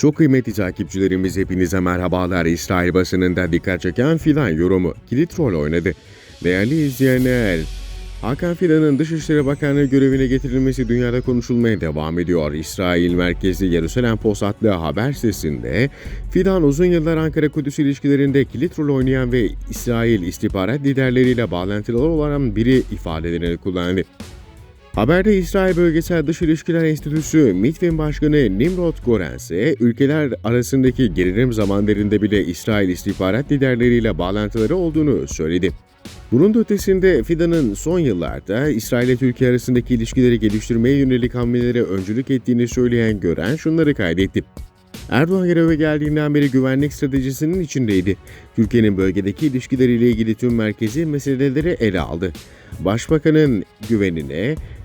Çok kıymetli takipçilerimiz hepinize merhabalar. İsrail basınında dikkat çeken Fidan yorumu kilit rol oynadı. Değerli izleyenler, Hakan Fidan'ın Dışişleri Bakanlığı görevine getirilmesi dünyada konuşulmaya devam ediyor. İsrail merkezli Jerusalem Post adlı haber sitesinde Fidan uzun yıllar Ankara-Kudüs ilişkilerinde kilit rol oynayan ve İsrail istihbarat liderleriyle bağlantılı olan biri ifadelerini kullandı. Haberde İsrail Bölgesel Dış İlişkiler Enstitüsü MİTVİN Başkanı Nimrod Goren ise ülkeler arasındaki gerilim zamanlarında bile İsrail istihbarat liderleriyle bağlantıları olduğunu söyledi. Bunun ötesinde Fidan'ın son yıllarda İsrail ile Türkiye arasındaki ilişkileri geliştirmeye yönelik hamlelere öncülük ettiğini söyleyen Gören şunları kaydetti. Erdoğan göreve geldiğinden beri güvenlik stratejisinin içindeydi. Türkiye'nin bölgedeki ilişkileriyle ilgili tüm merkezi meseleleri ele aldı. Başbakanın güvenine,